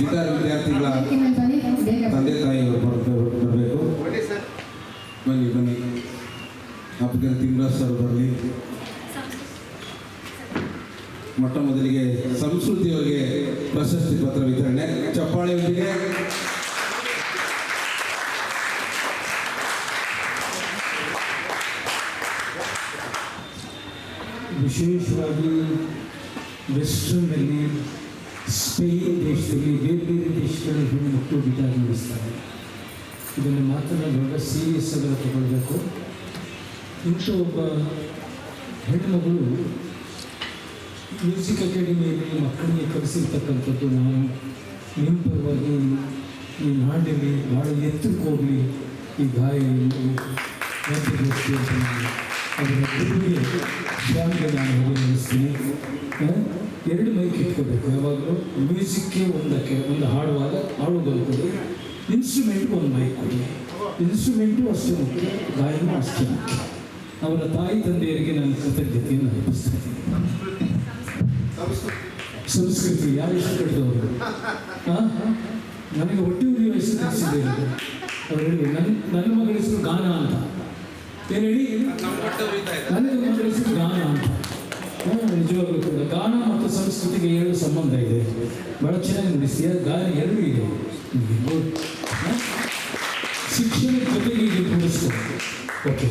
Guitar ವಿದ್ಯಾರ್ಥಿಗಳ ತಂದೆ ತಾಯಿಯವರು ಬರಬೇಕು. ಬನ್ನಿ ಬನ್ನಿ. ಅಪ್ಪಿಗೆ ತಿಂಗಳ ಸರ್ ಬರಲಿ. ಮೊಟ್ಟ ಮೊದಲಿಗೆ ಸಂಸ್ಕೃತಿಯವರಿಗೆ ಪ್ರಶಸ್ತಿ ಪತ್ರ ವಿತರಣೆ. ಚಪ್ಪಾಳೆಯೊಂದಿಗೆ ವಿಶೇಷವಾಗಿ ವೆಸ್ಟರ್ನಲ್ಲಿ ಸ್ಪೇನ್ ದೇಶದಲ್ಲಿ ಬೇರೆ ಬೇರೆ ದೇಶಗಳಲ್ಲಿ ಹೆಣ್ಣುಮಕ್ಕಳು ಗಿಟಾರ್ ನಡೆಸ್ತಾರೆ ಇದನ್ನು ಮಾತನಾಡುವಾಗ ಸೀರಿಯಸ್ ಆಗಿ ತಗೊಳ್ಬೇಕು. ಇಂಥ ಒಬ್ಬ ಹೆಣ್ಣುಮಗಳು ಮ್ಯೂಸಿಕ್ ಅಕಾಡೆಮಿಯಲ್ಲಿ ಮಕ್ಕಳಿಗೆ ಕಲಿಸಿರ್ತಕ್ಕಂಥದ್ದು ನಾನು. ನಿಮ್ಮ ಪರವಾಗಿ ಈ ನಾಡಲ್ಲಿ ಭಾಳ ಎತ್ತರಕ್ಕೆ ಹೋಗಲಿ ಈ ಗಾಯ ಅದರ ಗುರುವಿಗೆ ಸ್ವಾಮಿಗೆ ನಾನು ಆ, ಎರಡು ಮೈಕ್ ಇಟ್ಕೋಬೇಕು. ಯಾವಾಗಲೂ ಮ್ಯೂಸಿಕ್ಗೆ ಒಂದಕ್ಕೆ ಒಂದು ಹಾಡುವಾಗ ಹಾಡುವುದನ್ನು ಕೊಡಿ ಇನ್ಸ್ಟ್ರೂಮೆಂಟ್ಗೆ ಒಂದು ಮೈಕ್ ಕೊಡಿ. ಇನ್ಸ್ಟ್ರೂಮೆಂಟು ಅಷ್ಟೇ ಮುಖ್ಯ ಗಾಯನ ಅಷ್ಟೇ ಮುಖ್ಯ. ಅವರ ತಾಯಿ ತಂದೆಯರಿಗೆ ನಾನು ಕೃತಜ್ಞತೆಯನ್ನು ಅರ್ಪಿಸ್ತೇನೆ. ಸಂಸ್ಕೃತಿ ಯಾರು ಇಷ್ಟಪಟ್ಟಿದವರು? ನನಗೆ ಹೊಟ್ಟೆ ಉರಿಯುವ ಹೆಸರು ತಿಳಿಸಿದೆ ಅವರು ಹೇಳಿ ನನ್ನ ನನ್ನ ಮಗಳ ಹೆಸರು ಗಾನ ಅಂತ. ಏನು ಹೇಳಿ? ನನಗೆ ಮಗಳ ಹೆಸರು ಗಾನ ಅಂತ ಹ್ಮ್, ನಿಜವಾಗ್ಲೂ ಕೂಡ ಗಾನ ಮತ್ತು ಸಂಸ್ಕೃತಿಗೆ ಎರಡು ಸಂಬಂಧ ಇದೆ ಬಹಳ ನುಡಿಸ್ತೀಯ ಗಾನ ಎರಡೂ ಇದೆ. ಶಿಕ್ಷಣ ಜೊತೆಗೆ ಇದು ಕೂಡಿಸ್ತಾರೆ. ಓಕೆ.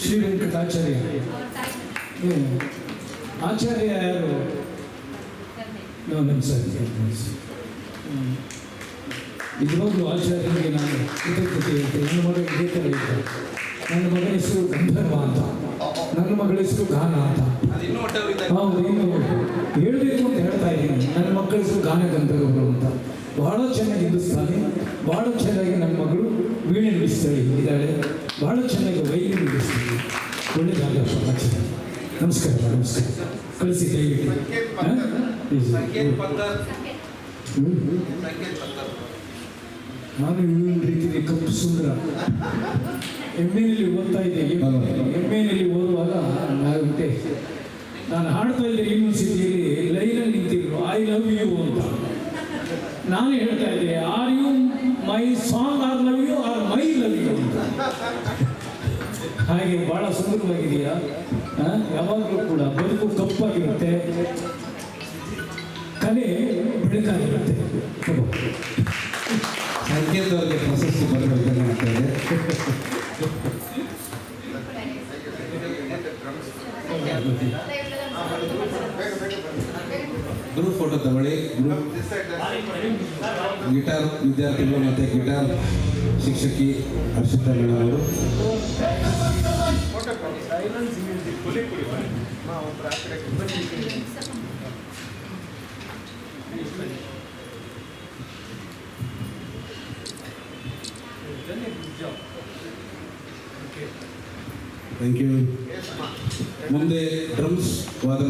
ಶ್ರೀ ವೆಂಕಟ ಆಚಾರ್ಯ. ಆಚಾರ್ಯ. ಯಾರು? ನಾವು ನಮ್ಮ ಸರ್. ನಿಜವಾಗ್ಲೂ ನಾನು ಕೃತಜ್ಞತೆ ಹೇಳ್ತೇನೆ. ನನ್ನ ಮಗ ಇದೇ ಥರ ಇದ್ದ ನನ್ನ ಮಗನ ಹೆಸರು ಗಂಧರ್ವ ಅಂತ. ನನ್ನ ಮಗಳ ಹೆಸರು ಗಾನ ಅಂತ ಹೌದು ಇನ್ನು ಹೇಳಬೇಕು ಅಂತ ಹೇಳ್ತಾ ಇದ್ದೀನಿ ನನ್ನ ಮಕ್ಕಳ ಹೆಸರು ಗಾನ ಗಂಧರ್ವರು ಅಂತ. ಬಹಳ ಚೆನ್ನಾಗಿ ಹಿಂದೂಸ್ತಾನೆ, ಬಹಳ ಚೆನ್ನಾಗಿ ನನ್ನ ಮಗಳು ವೀಣೆ ನುಡಿಸ್ತಾಳೆ, ಇದ್ದಾಳೆ. ಬಹಳ ಚೆನ್ನಾಗಿ ವೈದ್ಯ ಒಳ್ಳೆಯದಾಗ ಆಚಾರ್ಯ ನಮಸ್ಕಾರ ನಮಸ್ಕಾರ. ಕಳಿಸಿ ದಯವಿಟ್ಟು. ನಾನು ಈ ರೀತಿಯಲ್ಲಿ ಕಪ್ಪು ಸುಂದರ. ಎಮ್ಮೆನಲ್ಲಿ ಓದ್ತಾ ಇದ್ದೆ. ಎಮ್ಮೆನಲ್ಲಿ ಓದುವಾಗ ನಾನು ಹಾಡ್ತಾ ಇದ್ದೆ ಯೂನಿವರ್ಸಿಟಿಯಲ್ಲಿ ಲೈನಲ್ಲಿ ನಿಂತಿದ್ರು ಐ ಲವ್ ಯು ನಾನು ಹೇಳ್ತಾ ಇದ್ದೆ are you my song are love you are my love you ಹಾಗೆ ಬಹಳ ಸುಂದರವಾಗಿದೆಯಾ? ಯಾವಾಗಲೂ ಕೂಡ ಬದುಕು ಕಪ್ಪಾಗಿರುತ್ತೆ. ಕಲೆ ಬೆಳಕಾಗಿರುತ್ತೆ. ಸಂಕೇತವರಿಗೆ ಪ್ರಶಸ್ತಿ ಪತ್ರ ವಿತರಣೆ ಆಗ್ತಾ ಇದೆ ಗ್ರೂಪ್ ಫೋಟೋ ತಗೊಳ್ಳಿ. ಗ್ರೂಪ್ ಗಿಟಾರ್ ವಿದ್ಯಾರ್ಥಿಗಳು ಮತ್ತು ಗಿಟಾರ್ ಶಿಕ್ಷಕಿ ಹರ್ಷಿತಾ ಅವರು. ಥ್ಯಾಂಕ್ ಯು ಮುಂದೆ ಡ್ರಮ್ಸ್ ವಾದನ